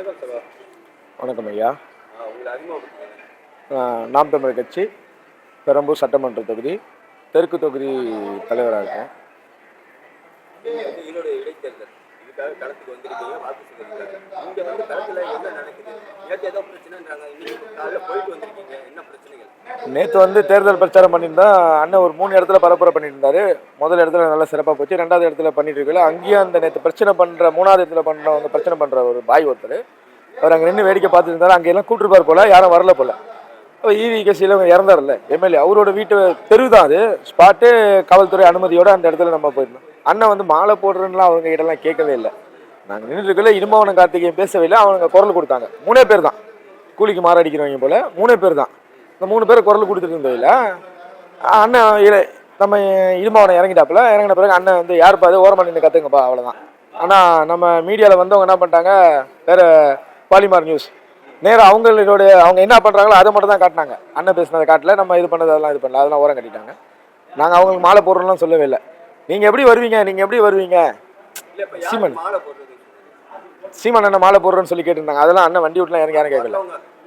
வணக்கம் சகோ வணக்கம் ஐயா. நாம் தமிழர் கட்சி பெரம்பூர் சட்டமன்ற தொகுதி தெற்கு தொகுதி தலைவராக இருக்கேன். இதுக்காக களத்துக்கு வந்திருக்கீங்க வாக்கு செஞ்சிருக்காங்க இங்கே வந்து களத்தில் என்ன நடக்குது? நேற்று ஏதோ பிரச்சனைன்றாங்க. இன்னைக்கு காலையில் போயிட்டு வந்திருக்கீங்க. என்ன பிரச்சனைகள்? நேற்று வந்து தேர்தல் பிரச்சாரம் பண்ணியிருந்தா அண்ணன் ஒரு மூணு இடத்துல பரப்புரை பண்ணிட்டு இருந்தாரு முதல் இடத்துல நல்லா சிறப்பாக போச்சு. ரெண்டாவது இடத்துல பண்ணிட்டு இருக்கல. அங்கேயும் அந்த நேற்று பிரச்சனை பண்ணுற மூணாவது இடத்துல பண்ணுறவங்க பிரச்சனை பண்ணுற ஒரு பாய் ஒருத்தர். அவர் அங்கே நின்று வேடிக்கை பார்த்துட்டு இருந்தாரு. அங்கெல்லாம் கூட்டிருப்பார் போல. யாரும் வரல போல. ஈவி கட்சியில் அவங்க இறந்தார்ல எம்எல்ஏ அவரோட வீட்டு தெரு தான் அது ஸ்பாட்டு காவல்துறை அனுமதியோடு அந்த இடத்துல நம்ம போயிருந்தோம். அண்ணன் வந்து மாலை போடுறதுலாம் அவங்க கிட்டலாம் கேட்கவே இல்லை. நாங்கள் நின்றுட்டு இனிமவனம் இடும்பவனம் கார்த்திகேயன் பேசவே இல்லை. அவங்க குரல் கொடுத்தாங்க. மூணே பேர் தான். கூலிக்கு மாறடிக்கிறவங்க போல் மூணே பேர் தான். இந்த மூணு பேர் குரல் கொடுத்துட்டு இருந்ததில்ல அண்ணன் இல- நம்ம இடும்பவனம் இறங்கிட்டாப்புல. இறங்கின பிறகு அண்ணன் வந்து யாருப்பா அது ஓரமாக நின்று கற்றுங்கப்பா அவ்வளோதான் ஆனால் நம்ம மீடியாவில் வந்தவங்க என்ன பண்ணிட்டாங்க? வேற பாலிமார் நியூஸ். நேரா அவங்களோட அவங்க என்ன பண்ணுறாங்களோ அதை மட்டும் தான் காட்டினாங்க. அண்ணன் பேசினதை காட்டல நம்ம இது பண்ணது அதெல்லாம் இது பண்ணல அதெல்லாம் ஓரம் கட்டிட்டாங்க. நாங்கள் அவங்களுக்கு மாலை போடுறோம்லாம் சொல்லவே இல்லை. நீங்கள் எப்படி வருவீங்க? நீங்கள் எப்படி வருவீங்க? சீமன். சீமான் அண்ணன் மாலை போடுறேன்னு சொல்லி கேட்டிருந்தாங்க. அதெல்லாம் அண்ணன் வண்டி விட்டுலாம் எனக்கு யாரும் கேட்கல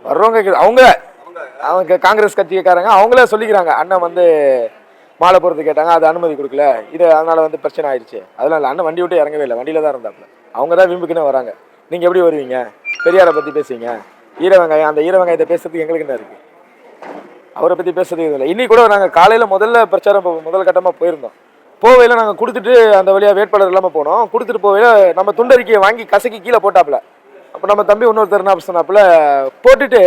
வர்றவங்க. அவங்க. அவங்க. காங்கிரஸ் கட்சிக்காரங்க அவங்களே சொல்லிக்கிறாங்க. அண்ணன் வந்து மாலை போடுறது கேட்டாங்க. அது அனுமதி கொடுக்கல. இது அதனால வந்து பிரச்சனை ஆயிடுச்சு. அதனால இல்ல, அண்ணன் வண்டி விட்டு இறங்கவே இல்லை. வண்டியில தான் இருந்தாப்புல. அவங்க தான் விம்புக்குன்னு வராங்க. நீங்க எப்படி வருவீங்க? பெரியாரை பத்தி பேசுவீங்க. ஈர வெங்காயம் அந்த ஈர வெங்காயத்தை பேசுறதுக்கு எங்களுக்கு என்ன இருக்கு? அவரை பற்றி பேசுறதுக்கு இல்லை. இன்னைக்கு கூட நாங்கள் காலையில் முதல்ல பிரச்சாரம் முதல் கட்டமாக போயிருந்தோம். போவையில் நாங்கள் கொடுத்துட்டு அந்த வழியாக வேட்பாளர் இல்லாமல் போனோம். கொடுத்துட்டு போவையில் நம்ம துண்டறிக்கையை வாங்கி கசக்கி கீழே போட்டாப்புல. அப்போ நம்ம தம்பி இன்னொருத்தர் என்ன சொன்னாப்புல போட்டுட்டு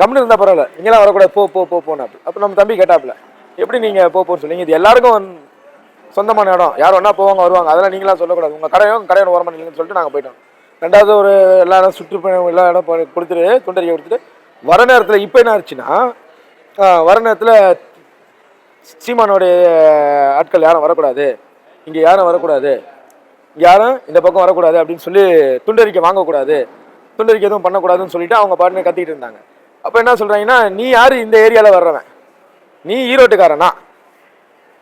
கம்னு இருந்தால் பரவாயில்ல. நீங்களாம் வரக்கூடாது. போ போ போ போனாப்புல. அப்போ நம்ம தம்பி கேட்டாப்புல எப்படி நீங்கள் போ போன்னு சொல்லி? இது எல்லாருக்கும் சொந்தமான இடம். யார் வேணா போவாங்க வருவாங்க. அதெல்லாம் நீங்களாம் சொல்லக்கூடாது. உங்கள் கடையும் கடையோட ஓரமாக நில்லுங்கன்னு சொல்லிட்டு நாங்கள் போயிட்டோம். ரெண்டாவது ஒரு எல்லா இடம் சுற்றுப்பயணம் எல்லா இடம் கொடுத்துட்டு துண்டறிக்கை கொடுத்துட்டு வர நேரத்தில் இப்போ என்ன ஆச்சுன்னா வர நேரத்தில் சீமானோடைய ஆட்கள் யாரும் வரக்கூடாது. இங்கே யாரும் வரக்கூடாது. யாரும் இந்த பக்கம் வரக்கூடாது அப்படின்னு சொல்லி துண்டறிக்கை வாங்கக்கூடாது. துண்டறிக்கை எதுவும் பண்ணக்கூடாதுன்னு சொல்லிட்டு அவங்க பாட்டுன்னு கத்திக்கிட்டு இருந்தாங்க. அப்போ என்ன சொல்கிறாங்கன்னா நீ யார் இந்த ஏரியாவில் வர்றவன்? நீ ஈரோட்டுக்காரனா?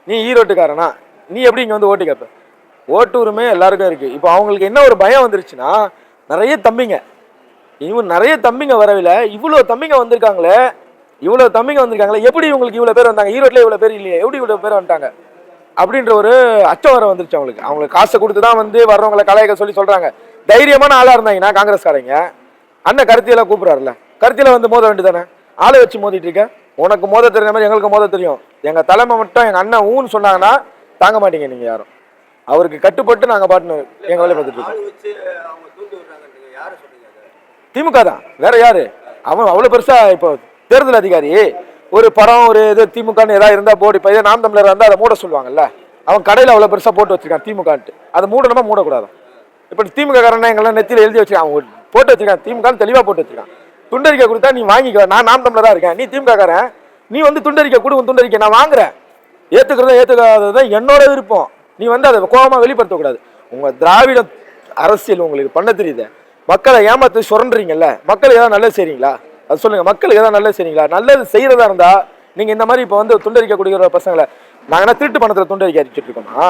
நீ ஈரோட்டுக்காரனா? நீ எப்படி இங்கே வந்து ஓட்டு கேட்ப ஓட்டு உரிமை எல்லாருக்கும் இருக்குது இப்போ அவங்களுக்கு என்ன ஒரு பயம் வந்துருச்சுன்னா நிறைய தம்பிங்க. இவங்க நிறைய தம்பிங்க வரவில்லை. இவ்வளோ தம்பிங்க வந்திருக்காங்களே. இவ்வளோ தம்பிங்க வந்திருக்காங்களே. எப்படி இவங்களுக்கு இவ்வளோ பேர் வந்தாங்க? ஈரோட்டில் இவ்வளோ பேர் இல்லையே. எப்படி இவ்வளோ பேர் வந்துட்டாங்க? அப்படின்ற ஒரு அச்சம் வர வந்துருச்சு அவங்களுக்கு. அவங்களுக்கு காசை கொடுத்து தான் வந்து வர்றவங்களை கலாய்க்க சொல்லி சொல்கிறாங்க தைரியமான ஆளாக இருந்தாங்கன்னா காங்கிரஸ்காரங்க. அண்ணன் கருத்தியெல்லாம் கூப்பிட்றாருல்ல கருத்தியில் வந்து மோத வேண்டியதானே ஆளை வச்சு மோதிட்டு இருக்க. உனக்கு மோத தெரிஞ்ச மாதிரி எங்களுக்கு மோத தெரியும். எங்கள் தலைமை மட்டும் எங்கள் அண்ணன் ஊன்னு சொன்னாங்கன்னா தாங்க மாட்டீங்க நீங்கள் யாரும். அவருக்கு கட்டுப்பட்டு நாங்கள் பாட்டுன்னு எங்கள் வேலையை பார்த்துட்டு இருக்கோம். திமுக தான். வேற யாரு? அவன் அவ்வளோ பெருசா இப்போ தேர்தல் அதிகாரி. ஒரு படம் ஒரு இது திமுகன்னு ஏதாவது இருந்தால் போடு. இப்போ இதே நாம் தமிழர் இருந்தால் அதை மூட சொல்லுவாங்கல்ல. அவன் கடையில் அவ்வளோ பெருசாக போட்டு வச்சிருக்கான் திமுகன்ட்டு. அதை மூடணுமா? மூடக்கூடாது? இப்போ திமுக காரணம் எங்கெல்லாம் நெத்தியில் எழுதி வச்சிருக்கான் அவன் போட்டு வச்சிருக்கான். திமுகன்னு தெளிவாக போட்டு வச்சிருக்கான். துண்டறிக்கை கொடுத்தா நீ வாங்கிக்க. நான் நாம் தமிழராக இருக்கேன். நீ திமுக காரன். நீ வந்து துண்டறிக்கை கொடு உன் துண்டறிக்கை நான் வாங்குறேன். ஏத்துக்கிறதும் ஏத்துக்காததும் என்னோட விருப்பம். நீ வந்து அதை கோபமாக வெளிப்படுத்தக்கூடாது. உங்கள் திராவிட அரசியல் உங்களுக்கு பண்ண தெரியுது. மக்களை ஏமாத்து சுரண்டுறீங்கல்ல மக்களுக்கு ஏதாவது நல்லது செய்றீங்களா? அது சொல்லுங்க மக்களுக்கு ஏதாவது நல்லது செய்றீங்களா? நல்லது செய்யறதா இருந்தா நீங்க இந்த மாதிரி இப்போ வந்து துண்டறிக்கை கொடுக்குற பசங்களை நாங்கள் என்ன திருட்டு பணத்தில் துண்டறிக்கை அடிச்சுட்டு இருக்கோமா?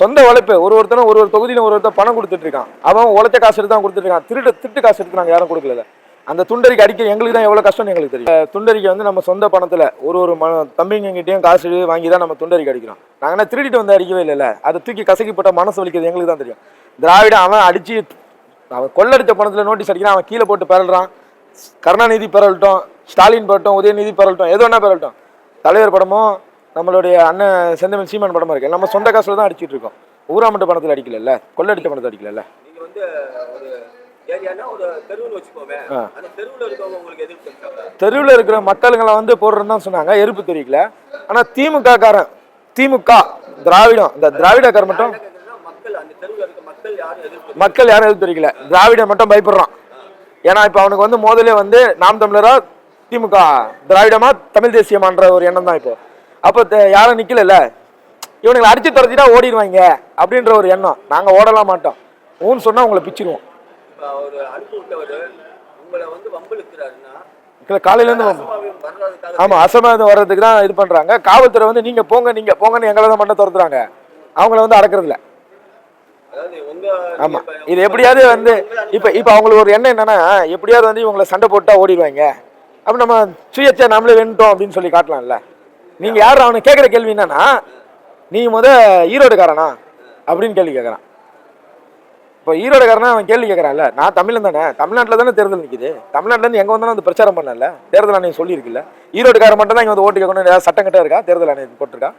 சொந்த உழைப்பு ஒரு ஒருத்தனும் ஒரு ஒரு தொகுதியிலும் ஒரு ஒருத்தர் பணம் கொடுத்துட்டு இருக்கான். அவன் உழைச்ச காசு எடுத்து தான் கொடுத்துட்டு இருக்கான். திருட்டு திருட்டு காசு எடுத்து நாங்கள் யாரும் கொடுக்கல அந்த துண்டறிக்கை அடிக்க எங்களுக்கு தான் எவ்வளோ கஷ்டம்னு எங்களுக்கு தெரியும். துண்டறிக்கை வந்து நம்ம சொந்த பணத்தில் ஒரு ஒரு ம தம்பிங்ககிட்டயும் காசு வாங்கி தான் நம்ம துண்டறிக்கை அடிக்கிறோம். நாங்கள் என்ன திருடிட்டு வந்து அடிக்கவே இல்லைல்ல. அதை தூக்கி கசக்கி போட்ட மனசு வலிக்கிறது எங்களுக்கு தான் தெரியும். திராவிட அவன் அடித்து அவன் கொள்ளடித்த பணத்தில் நோட்டீஸ் அடிக்கிறான் அவன் கீழே போட்டு பெறல்றான். கருணாநிதி பெறல்ட்டும் ஸ்டாலின் பரட்டும் உதயநிதி பெறல்ட்டும் எது வேணா பெறல்ட்டும். தலைவர் படமும் நம்மளுடைய அண்ணன் செந்தமிழ் சீமான் படமாக இருக்கு. நம்ம சொந்த காசில் தான் அடிச்சுட்டு இருக்கோம். ஊராமட்ட பணத்தில் அடிக்கல கொள்ளடித்த பணத்தை அடிக்கல தெருவுல இருக்கிற மக்களுங்களை வந்து போடுறதுன்னு தான் சொன்னாங்க. எருப்பு தெரியல ஆனா திமுக காரன் திமுக திராவிடம். இந்த திராவிடக்காரன் மட்டும் மக்கள் யாரும் எதிர்ப்பு தெரியல திராவிடம் மட்டும் பயப்படுறான். ஏன்னா இப்போ அவனுக்கு வந்து முதல்ல வந்து நாம் தமிழரா திமுக திராவிடமா தமிழ் தேசியமான்ற ஒரு எண்ணம் தான் இப்போ. அப்போ யாரும் நிக்கலல்ல. இவனுங்களை அடிச்சு துரத்திட்டா ஓடிடுவாங்க அப்படின்ற ஒரு எண்ணம். நாங்க ஓடலாம் மாட்டோம். ஊன்னு சொன்னா உங்களை பிச்சிருவோம். இப்ப ஒரு அனுப்பி விட்டவர் உங்களை வந்து வம்பிழுக்கிறாருன்னா இல்ல, காலையில இருந்து வந்தோம். அசம்பாவிதம் வர்றதுக்காக ஆமா அசம்பாவிதம் வர்றதுக்கு தான் இது பண்றாங்க. காவல்துறை வந்து நீங்க போங்க நீங்க போங்கன்னு எங்களை தான் மட்டும் துரத்துறாங்க. அவங்கள வந்து அடக்குறது இல்ல அதாவது உங்க ஆமா. இப்ப இது எப்படியாவது வந்து இப்ப இப்ப அவங்களுக்கு ஒரு எண்ணம் என்னன்னா எப்படியாவது வந்து இவங்களை சண்டை போட்டா ஓடிடுவாங்க. அப்ப நம்ம சுயேட்சை நம்மளே வென்ட்டோம் அப்படின்னு சொல்லி காட்டலாம்ல. நீங்க யார்? அவனை கேட்குற கேள்வி என்னன்னா நீ முத ஈரோடுக்காரனா அப்படின்னு கேள்வி கேட்கறான் இப்போ ஈரோடுக்காரனா அவன் கேள்வி கேட்கறான்ல நான் தமிழன் தானே. தமிழ்நாட்டில் தானே தேர்தல் நிற்குது தமிழ்நாட்டிலேருந்து எங்கே வந்தாலும் வந்து பிரச்சாரம் பண்ணல தேர்தல் ஆணையம் சொல்லியிருக்குல்ல. ஈரோடுக்காரன் மட்டும் தான் இங்கே வந்து ஓட்டு கேட்கணும். ஏதாவது சட்டம் கட்ட இருக்கா? தேர்தல் ஆணையம் போட்டிருக்கா?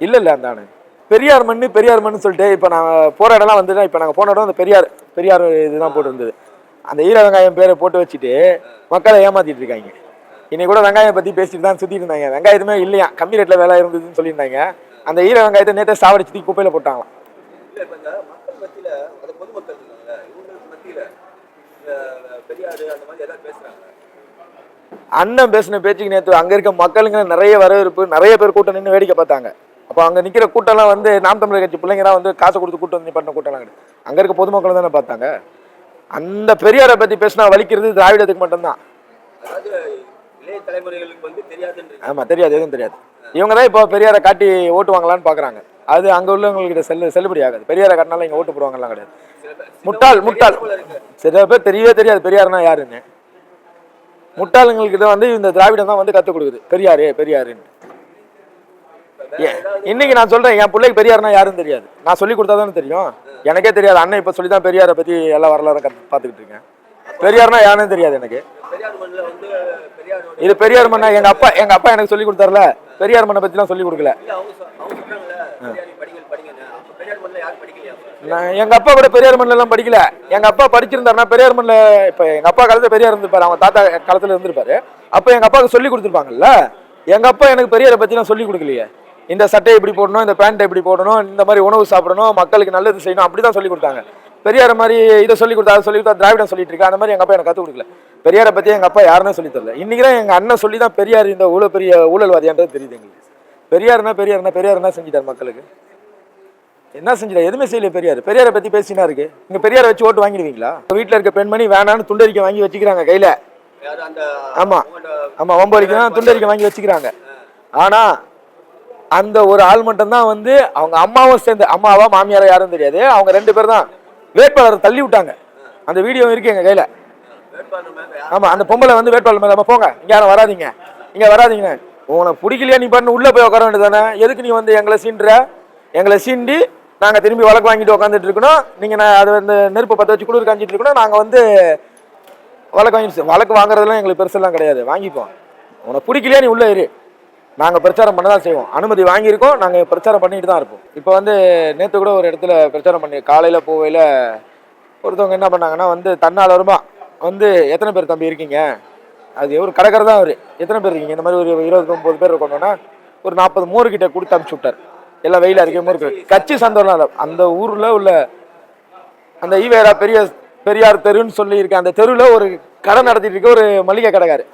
இல்லை இல்லை அந்த ஆணையம் பெரியார் மண்ணு பெரியார் மண்ணு சொல்லிட்டு இப்போ நாங்கள் போகிற இடம்லாம் வந்து இப்போ நாங்கள் போன இடம் அந்த பெரியார் பெரியார் இதுதான் போட்டுருந்தது. அந்த ஈர வெங்காயம் பேரை போட்டு வச்சுட்டு மக்களை ஏமாத்திட்டு இருக்காங்க. இன்னைக்கு கூட வெங்காயம் பற்றி பேசிட்டு தான் சுற்றிட்டு இருந்தாங்க. வெங்காயத்துமே இல்லையா? கம்மி ரேட்டில் வேலை இருந்ததுன்னு சொல்லியிருந்தாங்க. அந்த ஈர வெங்காயத்தை நேற்று சாவடிச்சு குப்பையில் போட்டாங்களாம். மத்தியில அது பொதுமக்கள் இருக்காங்கல்ல இவங்களுக்கு மத்தியில பெரியாரு அந்த மாதிரி எல்லாம் பேசுறாங்க. அண்ணன் பேசின பேச்சுக்கு நேற்று அங்கே இருக்க மக்களுங்க நிறைய வரவேற்பு நிறைய பேர் கூட்டம் நின்று வேடிக்கை பார்த்தாங்க. அப்போ அங்கே நிற்கிற கூட்டம்லாம் வந்து நாம் தமிழர் கட்சி பிள்ளைங்க தான் வந்து காசு கொடுத்து கூட்டம் வந்து பண்ண கூட்டம்லாம் கிடையாது. அங்கே இருக்க பொதுமக்கள் தானே பார்த்தாங்க. அந்த பெரியாரை பற்றி பேசினா வலிக்கிறது திராவிடத்துக்கு மட்டும்தான். ஆமாம் தெரியாது எதுவும் தெரியாது. இவங்க தான் இப்போ பெரியாரை காட்டி ஓட்டு வாங்கலான்னு பார்க்குறாங்க அது அங்கே உள்ளவங்கள்கிட்ட செல்லு செல்லுபடி ஆகாது. பெரியாரை கட்டினாலும் இங்கே ஓட்டு போடுவாங்கலாம் கிடையாது. முட்டாள் முட்டாள். சில பேர் தெரியவே தெரியாது பெரியார்னா யாருன்னு. முட்டாளுங்கள்கிட்ட வந்து இந்த திராவிடம் தான் வந்து கற்றுக் கொடுக்குது. பெரியாரு பெரியாருன்னு இன்னைக்கு நான் சொல்றேன் என் பிள்ளைக்கு பெரியார்னா யாருன்னு தெரியாது. நான் சொல்லி கொடுத்தா தானே தெரியும். எனக்கே தெரியாது. அண்ணன் இப்போ சொல்லி தான் பெரியாரை பற்றி எல்லா வரலாறு கற்று பார்த்துக்கிட்டு இருக்கேன். பெரியார்னா யாருன்னு தெரியாது எனக்கு. இது பெரியார் மண்ணா எங்க அப்பா எங்க அப்பா எனக்கு சொல்லி கொடுத்தாருல. பெரியார் மண்ணை பற்றிலாம் சொல்லி கொடுக்கல. நான் எங்க அப்பா கூட பெரியார் மண்ணில் எல்லாம் படிக்கல. எங்க அப்பா படிச்சிருந்தாருன்னா பெரியார் மண்ணில் இப்போ எங்க அப்பா காலத்துல பெரியார் இருந்திருப்பாரு. அவங்க தாத்தா காலத்துல இருந்திருப்பாரு. அப்போ எங்க அப்பாவுக்கு சொல்லி கொடுத்துருப்பாங்கல்ல? எங்க அப்பா எனக்கு பெரியாரை பற்றிலாம் சொல்லி கொடுக்கலையே. இந்த சட்டையை இப்படி போடணும் இந்த பேண்ட்டை இப்படி போடணும் இந்த மாதிரி உணவு சாப்பிடணும் மக்களுக்கு நல்லது செய்யணும் அப்படி தான் சொல்லி கொடுத்தாங்க. பெரியார் மாதிரி இதை சொல்லி கொடுத்தா அதை சொல்லி கொடுத்தா திராவிடம் சொல்லிட்டு இருக்கா? அந்த மாதிரி எங்க அப்பா எனக்கு கற்றுக் கொடுக்கல. பெரியாரை பற்றி எங்க அப்பா யாருமே சொல்லி தரல. இன்னைக்கு தான் எங்க அண்ணன் சொல்லி தான் பெரியார் இந்த ஊழல் பெரிய ஊழல்வாதியான்றது தெரியுது எங்களுக்கு. பெரியார்னா பெரியார்னா பெரியார் என்ன செஞ்சிட்டார் மக்களுக்கு. என்ன செஞ்சிடா எதுவுமே செய்யல பெரியார். பெரியாரை பத்தி பேசினா இருக்கு. நீங்க பெரியாரை வச்சு ஓட்டு வாங்கிடுவீங்களா? வீட்டுல இருக்க பெண்மணி வேணான்னு துண்டறிக்கை வாங்கி வச்சுக்கிறாங்க கையில. யாரு அந்த ஆமா. அவங்களோட ஆமா ஒம்பது தான் துண்டறிக்கை வாங்கி வச்சுக்கிறாங்க. ஆனா அந்த ஒரு ஆள் மட்டும்தான் வந்து அவங்க அம்மாவும் சேர்ந்து அம்மாவா மாமியாரா யாரும் தெரியாது. அவங்க ரெண்டு பேர் தான் வேட்பாளர் தள்ளி விட்டாங்க. அந்த வீடியோ இருக்கு எங்க கையில. வேட்பாளர் மேல யார் ஆமா அந்த பொம்பளை வந்து வேட்பாளர் மேல "அம்மா, போங்க. இங்க யாரும் வராதீங்க. இங்க வராதீங்க உனக்கு பிடிக்கலையா நீ பண்ணு உள்ளே போய் உட்கார வேண்டியதானே எதுக்கு நீ வந்து எங்களை சீண்டுற எங்களை சீண்டி நாங்கள் திரும்பி வழக்கு வாங்கிட்டு உட்காந்துட்டு இருக்கணும். நீங்கள் நான் அது வந்து நெருப்பு பற்ற வச்சு குளிர் காஞ்சிட்டு இருக்கணும். நாங்கள் வந்து வழக்கு வாங்கிட்டு வழக்கு வாங்குறதுலாம் எங்களுக்கு பெருசெல்லாம் கிடையாது. வாங்கிப்போம். உனக்கு பிடிக்கலையா நீ உள்ளே இரு. நாங்கள் பிரச்சாரம் பண்ண தான் செய்வோம். அனுமதி வாங்கியிருக்கோம். நாங்கள் பிரச்சாரம் பண்ணிட்டு தான் இருப்போம். இப்போ வந்து நேற்று கூட ஒரு இடத்துல பிரச்சாரம் பண்ணி காலையில் போவையில் ஒருத்தவங்க என்ன பண்ணாங்கன்னா வந்து தன்னாலருமா வந்து எத்தனை பேர் தம்பி இருக்கீங்க? அது ஒரு கடைக்காரர் தான் அவர். எத்தனை பேர் இருக்கீங்க? இந்த மாதிரி ஒரு இருபத்தொம்போது பேர் இருக்கணும்னா ஒரு நாற்பது மோர் கிட்ட கொடுத்து அனுப்பிச்சு விட்டார். எல்லாம் வெயில் அதிகமாக மோர் கட்சி சந்தோஷம் இல்லை. அந்த ஊரில் உள்ள அந்த ஈவேரா பெரிய பெரியார் தெருன்னு சொல்லியிருக்க அந்த தெருவில் ஒரு கடை நடத்திட்டு இருக்க ஒரு மளிகை கடைக்கார்.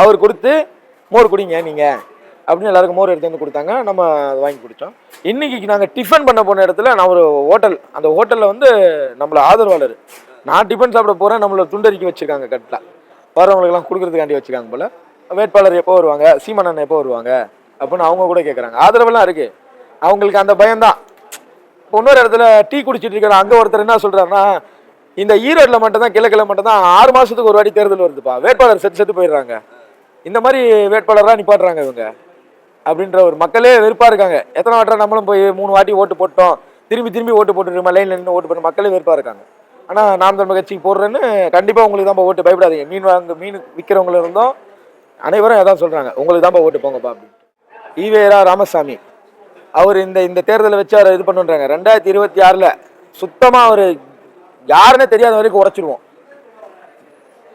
அவர் கொடுத்து மோர் குடிங்க நீங்கள் அப்படின்னு எல்லாருக்கும் மோர் எடுத்து வந்து கொடுத்தாங்க. நம்ம அதை வாங்கி குடித்தோம் இன்னைக்கு நாங்கள் டிஃபன் பண்ண போன இடத்துல நான் ஒரு ஹோட்டல் அந்த ஹோட்டலில் வந்து நம்மளை ஆதரவாளர். நான் டிஃபன் சாப்பிட போகிறேன் நம்மளை துண்டறிக்கி வச்சுருக்காங்க கட்டில் வரவங்களுக்கெல்லாம் கொடுக்கறதுக்காண்டி வச்சுக்காங்க போல். வேட்பாளர் எப்போ வருவாங்க? சீமானன் எப்போ வருவாங்க? அப்படின்னு அவங்க கூட கேட்குறாங்க ஆதரவெல்லாம் இருக்குது அவங்களுக்கு அந்த பயம்தான். இப்போ இன்னொரு இடத்துல டீ குடிச்சிட்டு இருக்கிற அங்கே ஒருத்தர் என்ன சொல்கிறாருன்னா இந்த ஈரோட்டில் மட்டும்தான் கிழக்கில் மட்டும்தான் ஆறு மாதத்துக்கு ஒரு வாட்டி தேர்தல் வருதுப்பா. வேட்பாளர் செத்து செத்து போயிடுறாங்க. இந்த மாதிரி வேட்பாளராக நிப்பாட்டுறாங்க இவங்க. அப்படின்ற ஒரு மக்களே வெறுப்பாக இருக்காங்க. எத்தனை வாட்டா நம்மளும் போய் மூணு வாட்டி ஓட்டு போட்டோம். திரும்பி திரும்பி ஓட்டு போட்டுருமா லைனில் நின்று ஓட்டு போட்டு மக்களே வெறுப்பாக இருக்காங்க. ஆனால் நாம் தமிழ் கட்சிக்கு போடுறேன்னு கண்டிப்பாக உங்களுக்கு தான் ஓட்டு. பயப்படாதீங்க. மீன் வாங்க மீன் விற்கிறவங்கள இருந்தோம் அனைவரும் அதான் சொல்கிறாங்க உங்களுக்கு தான் ஓட்டு போங்கப்பா அப்படின்னு. ஈவேரா ராமசாமி. அவர் இந்த இந்த தேர்தலை வச்சு அவரை இது பண்ணுன்றாங்க. ரெண்டாயிரத்தி இருபத்தி ஆறில் சுத்தமாக அவர் யாருன்னே தெரியாத வரைக்கும் உடைச்சிருவோம்.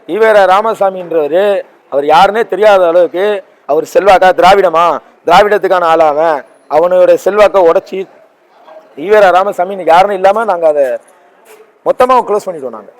ஈவேரா ராமசாமின்றவர் அவர் யாருன்னே தெரியாத அளவுக்கு அவர் செல்வாக்கா? திராவிடமா? திராவிடத்துக்கான ஆளாவன் அவனோட செல்வாக்கை உடச்சி ஈவேரா ராமசாமி யாருன்னு இல்லாமல் நாங்கள் அதை மொத்தமாக க்ளோஸ் பண்ணிவிடுவோம் நாங்கள்